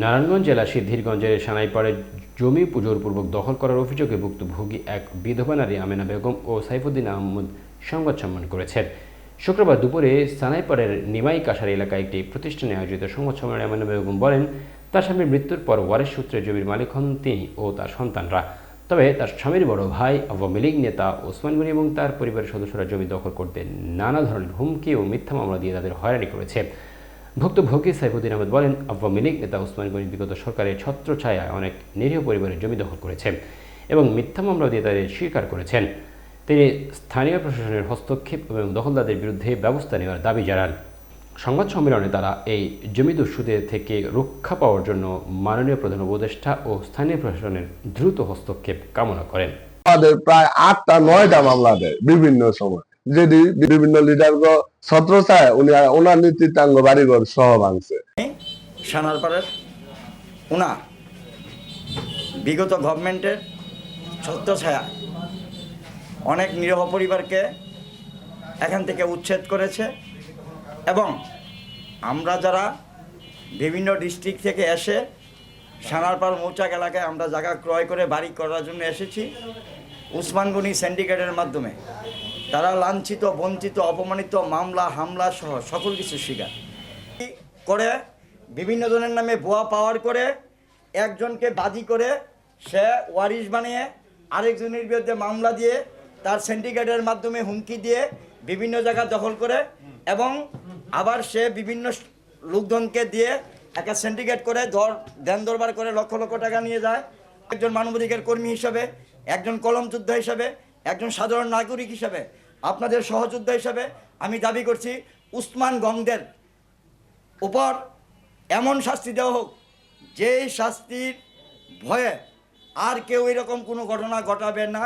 নারায়ণগঞ্জ জেলা সিদ্ধিরগঞ্জের সানাইপাড়ে জমি পুজোর পূর্বক দখল করার অভিযোগে ভুক্তভোগী এক বিধবা নারী আমেনা বেগম ও সাইফুদ্দিন আহমদ সংবাদ সম্মান করেছেন। শুক্রবার দুপুরে সানাইপাড়ের নিমাই কাছার এলাকায় একটি প্রতিষ্ঠানে আয়োজিত সংবাদ সম্মেলনে আমেনা বেগম বলেন, তার স্বামীর মৃত্যুর পর ওয়ারিশ সূত্রে জমির মালিক হন তিনি ও তার সন্তানরা। তবে তার স্বামীর বড় ভাই, আওয়ামী লীগ নেতা ওসমান এবং তার পরিবারের সদস্যরা জমি দখল করতে নানা ধরনের হুমকি ও মিথ্যা মামলা দিয়ে তাদের হয়রানি করেছে। ভুক্তভোগী সাইফুদ্দিন আহমেদ বলেন, আওয়ামী লীগ নেতা ওসমান গনি বিগত সরকারের ছত্রছায়ায় অনেক নিরীহ পরিবারের জমি দখল করেছে এবং মিথ্যা মামলা দিয়ে তাদের স্বীকার করেছেন। তিনি স্থানীয় প্রশাসনের হস্তক্ষেপ এবং দখলদারদের বিরুদ্ধে ব্যবস্থা নেওয়ার দাবি জানান। সংবাদ সম্মেলনে তারা এই জমি দস্যুদের থেকে রক্ষা পাওয়ার জন্য মাননীয় প্রধান উপদেষ্টা ও স্থানীয় প্রশাসনের দ্রুত হস্তক্ষেপ কামনা করেন। প্রায় আটটা, নয়টা মামলা দেয় বিভিন্ন সময়। যেটি বিভিন্ন লিডার ছত্র চায়, উনি ওনার নেতৃত্বাঙ্গ বাড়িঘর সহ ভাঙছে। সানারপাড়ের উনা, বিগত গভর্নমেন্টের ছত্রছায়া অনেক নিরহ পরিবারকে এখান থেকে উচ্ছেদ করেছে এবং আমরা যারা বিভিন্ন ডিস্ট্রিক্ট থেকে এসে সানারপাড় মৌচাক এলাকায় আমরা জায়গা ক্রয় করে বাড়ি করার জন্য এসেছি উসমানগনি সিন্ডিকেটের মাধ্যমে। তারা লাঞ্ছিত, বঞ্চিত, অপমানিত, মামলা, হামলা সহ সকল কিছু স্বীকার করে বিভিন্ন জনের নামে ভুয়া পাওয়ার করে একজনকে বাদী করে সে ওয়ারিশ বানিয়ে আরেকজনের বিরুদ্ধে মামলা দিয়ে তার সিন্ডিকেটের মাধ্যমে হুমকি দিয়ে বিভিন্ন জায়গা দখল করে এবং আবার সে বিভিন্ন লোকজনকে দিয়ে একটা সিন্ডিকেট করে দর, দেন দরবার করে লক্ষ লক্ষ টাকা নিয়ে যায়। একজন মানবাধিকার কর্মী হিসাবে, একজন কলম যোদ্ধা হিসাবে, একজন সাধারণ নাগরিক হিসাবে আপনাদের সহযোদ্ধা হিসাবে আমি দাবি করছি, উসমান গংদের উপর এমন শাস্তি দেওয়া হোক, যেই শাস্তির ভয়ে আর কেউ এরকম কোনো ঘটনা ঘটাবে না।